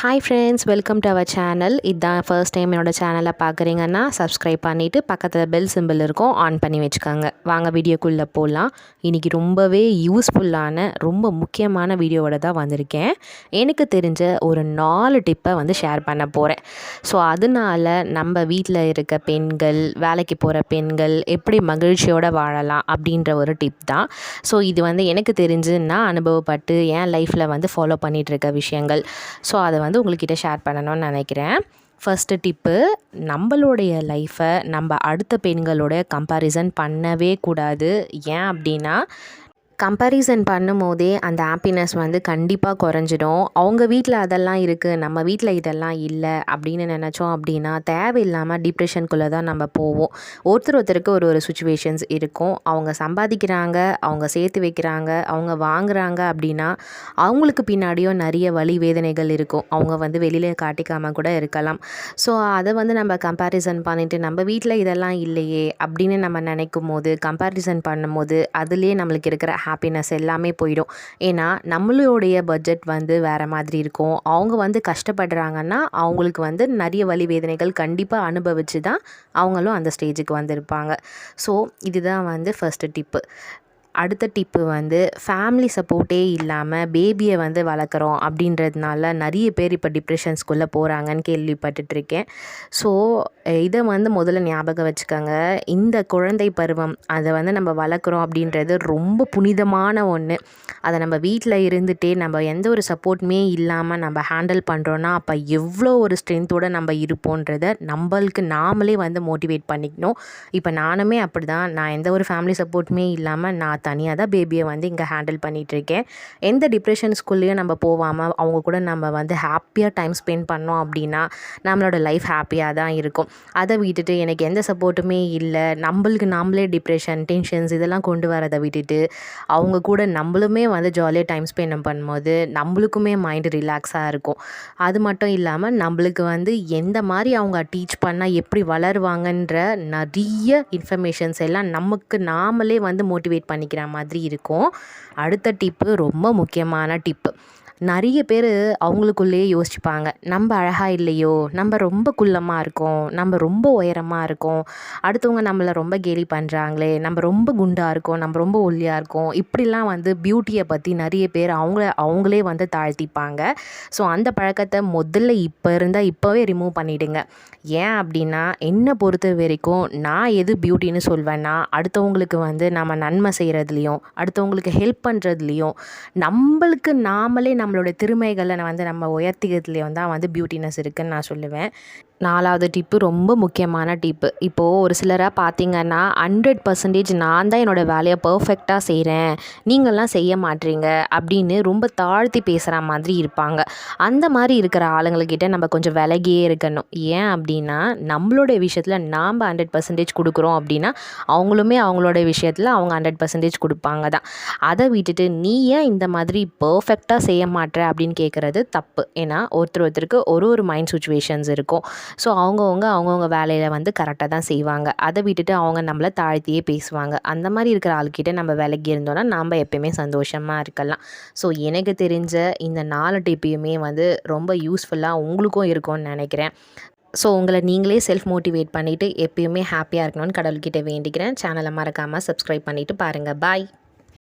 Hi friends welcome to our channel இதுதான் first time என்னோடய சேனலை பார்க்குறீங்கன்னா சப்ஸ்கிரைப் பண்ணிவிட்டு பக்கத்தில் பெல் சிம்பிள் இருக்கும் ஆன் பண்ணி வச்சுக்கோங்க. வாங்க வீடியோக்குள்ளே போகலாம் இன்றைக்கி ரொம்பவே யூஸ்ஃபுல்லான ரொம்ப முக்கியமான வீடியோவோட தான் வந்திருக்கேன். எனக்கு தெரிஞ்ச ஒரு நாலு டிப்பை வந்து ஷேர் பண்ண போகிறேன் ஸோ அதனால நம்ம வீட்டில் இருக்க பெண்கள் வேலைக்கு போகிற பெண்கள் எப்படி மகிழ்ச்சியோடு வாழலாம் அப்படின்ற ஒரு டிப் தான். ஸோ இது வந்து எனக்கு தெரிஞ்சு நான் அனுபவப்பட்டு என் லைஃப்பில் வந்து ஃபாலோ பண்ணிகிட்ருக்க விஷயங்கள். ஸோ அதை வந்து வந்து உங்கள்கிட்ட ஷேர் பண்ணணும்னு நினைக்கிறேன். ஃபஸ்ட்டு டிப்பு நம்மளுடைய லைஃப்பை நம்ம அடுத்த பெண்களோட கம்பேரிசன் பண்ணவே கூடாது. ஏன் அப்படின்னா கம்பேரிசன் பண்ணும்போதே அந்த ஹாப்பினஸ் வந்து கண்டிப்பாக குறைஞ்சிடும். அவங்க வீட்டில் அதெல்லாம் இருக்குது நம்ம வீட்டில் இதெல்லாம் இல்லை அப்படின்னு நினச்சோம் அப்படின்னா தேவையில்லாமல் டிப்ரெஷனுக்குள்ளே தான் நம்ம போவோம். ஒருத்தர் ஒருத்தருக்கு ஒரு ஒரு சுச்சுவேஷன்ஸ் இருக்கும். அவங்க சம்பாதிக்கிறாங்க அவங்க சேர்த்து வைக்கிறாங்க அவங்க வாங்குறாங்க அப்படின்னா அவங்களுக்கு பின்னாடியும் நிறைய வழி வேதனைகள் இருக்கும். அவங்க வந்து வெளியில் காட்டிக்காமல் கூட இருக்கலாம். ஸோ அதை வந்து நம்ம கம்பேரிசன் பண்ணிவிட்டு நம்ம வீட்டில் இதெல்லாம் இல்லையே அப்படின்னு நம்ம நினைக்கும் போது கம்பேரிசன் பண்ணும்போது அதுலேயே நம்மளுக்கு இருக்கிற ஹாப்பினஸ் எல்லாமே போயிடும். ஏன்னா நம்மளுடைய பட்ஜெட் வந்து வேறு மாதிரி இருக்கும். அவங்க வந்து கஷ்டப்படுறாங்கன்னா அவங்களுக்கு வந்து நிறைய வழி வேதனைகள் கண்டிப்பாக அனுபவித்து தான் அவங்களும் அந்த ஸ்டேஜுக்கு வந்திருப்பாங்க. ஸோ இதுதான் வந்து ஃபஸ்ட்டு டிப்பு அடுத்த டிப்பு வந்து ஃபேமிலி சப்போர்ட்டே இல்லாமல் பேபியை வந்து வளர்க்குறோம் அப்படின்றதுனால நிறைய பேர் இப்போ டிப்ரெஷன்ஸ்குள்ளே போகிறாங்கன்னு கேள்விப்பட்டுட்ருக்கேன் ஸோ இதை வந்து முதல்ல ஞாபகம் வச்சுக்கோங்க. இந்த குழந்தை பருவம் அதை வந்து நம்ம வளர்க்குறோம் அப்படின்றது ரொம்ப புனிதமான ஒன்று அதை நம்ம வீட்டில் இருந்துகிட்டே நம்ம எந்த ஒரு சப்போர்ட்டுமே இல்லாமல் நம்ம ஹேண்டில் பண்ணுறோன்னா அப்போ எவ்வளோ ஒரு ஸ்ட்ரென்த்தோடு நம்ம இருப்போன்றத நம்மளுக்கு நாமளே வந்து மோட்டிவேட் பண்ணிக்கணும். இப்போ நானுமே அப்படி தான் நான் எந்த ஒரு ஃபேமிலி சப்போர்ட்டுமே இல்லாமல் நான் தனியாக தான் பேபியை வந்து இங்கே ஹேண்டில் பண்ணிகிட்ருக்கேன் எந்த டிப்ரெஷன்ஸ்குள்ளேயும் நம்ம போகாமல் அவங்க கூட நம்ம வந்து ஹாப்பியாக டைம் ஸ்பெண்ட் பண்ணோம் அப்படின்னா நம்மளோட லைஃப் ஹாப்பியாக தான் இருக்கும். அதை விட்டுட்டு எனக்கு எந்த சப்போர்ட்டுமே இல்லை. நம்மளுக்கு நாமளே டிப்ரெஷன் டென்ஷன்ஸ் இதெல்லாம் கொண்டு வரதை விட்டுட்டு அவங்க கூட நம்மளுமே வந்து ஜாலியாக டைம் ஸ்பெண்ட் பண்ணும்போது நம்மளுக்குமே மைண்டு ரிலாக்ஸாக இருக்கும். அது மட்டும் இல்லாமல் நம்மளுக்கு வந்து எந்த மாதிரி அவங்க டீச் பண்ணால் எப்படி வளருவாங்கன்ற நிறைய இன்ஃபர்மேஷன்ஸ் எல்லாம் நமக்கு நாமளே வந்து மோட்டிவேட் நினைக்கிற மாதிரி இருக்கும். அடுத்த டிப்பு ரொம்ப முக்கியமான டிப்பு நிறைய பேர் அவங்களுக்குள்ளேயே யோசிச்சுப்பாங்க. நம்ம அழகாக இல்லையோ? நம்ம ரொம்ப குள்ளமாக இருக்கோம். நம்ம ரொம்ப உயரமாக இருக்கோம். அடுத்தவங்க நம்மளை ரொம்ப கேலி பண்ணுறாங்களே நம்ம ரொம்ப குண்டாக இருக்கோம். நம்ம ரொம்ப ஒல்லியாக இருக்கோம். இப்படிலாம் வந்து பியூட்டியை பற்றி நிறைய பேர் அவங்கள அவங்களே வந்து தாழ்த்திப்பாங்க. ஸோ அந்த பழக்கத்தை முதல்ல இப்போ இருந்தால் இப்போவே ரிமூவ் பண்ணிவிடுங்க ஏன் அப்படின்னா என்னை பொறுத்த வரைக்கும் நான் எது பியூட்டின்னு சொல்வேன்னா அடுத்தவங்களுக்கு வந்து நம்ம நன்மை செய்கிறதுலையும் அடுத்தவங்களுக்கு ஹெல்ப் பண்ணுறதுலையும் நம்மளுக்கு நாமளே நம்மளோட திறமைகளை வந்து நம்ம உயர்த்திக்கிறதுலேயும் தான் வந்து பியூட்டினஸ் இருக்குதுன்னு நான் சொல்லுவேன். நாலாவது டிப்பு ரொம்ப முக்கியமான டிப்பு. இப்போது ஒரு சிலராக பார்த்தீங்கன்னா ஹண்ட்ரட் பர்சன்டேஜ் நான் தான் என்னோடய வேலையை பர்ஃபெக்டாக செய்கிறேன் நீங்கள்லாம் செய்ய மாட்டீங்க அப்படின்னு ரொம்ப தாழ்த்தி பேசுகிற மாதிரி இருப்பாங்க. அந்த மாதிரி இருக்கிற ஆளுங்கக்கிட்ட நம்ம கொஞ்சம் விலகியே இருக்கணும். ஏன் அப்படின்னா நம்மளோட விஷயத்தில் நாம் ஹண்ட்ரட் பர்சன்டேஜ் கொடுக்குறோம் அப்படின்னா அவங்களுமே அவங்களோட விஷயத்தில் அவங்க ஹண்ட்ரட் பர்சன்டேஜ் கொடுப்பாங்க தான். அதை விட்டுட்டு நீ ஏன் இந்த மாதிரி பர்ஃபெக்டாக செய்ய மாட்டேற அப்படின்னு கேட்குறது தப்பு. ஏன்னா ஒருத்தர் ஒருத்தருக்கு ஒரு ஒரு மைண்ட் சுச்சுவேஷன்ஸ் இருக்கும். ஸோ அவங்கவுங்க அவங்கவுங்க வேலையில் வந்து கரெக்டாக தான் செய்வாங்க. அதை விட்டுட்டு அவங்க நம்மளை தாழ்த்தியே பேசுவாங்க. அந்த மாதிரி இருக்கிற ஆள்கிட்ட நம்ம விலகி இருந்தோன்னா நாம் எப்பயுமே சந்தோஷமாக இருக்கலாம். ஸோ எனக்கு தெரிஞ்ச இந்த நாலு டிப்பையுமே வந்து ரொம்ப யூஸ்ஃபுல்லாக உங்களுக்கும் இருக்கும்னு நினைக்கிறேன். ஸோ உங்களை நீங்களே செல்ஃப் மோட்டிவேட் பண்ணிவிட்டு எப்பயுமே ஹாப்பியாக இருக்கணும்னு கடவுள்கிட்ட வேண்டிக்கிறேன். சேனலை மறக்காமல் சப்ஸ்கிரைப் பண்ணிவிட்டு பாருங்கள் பாய்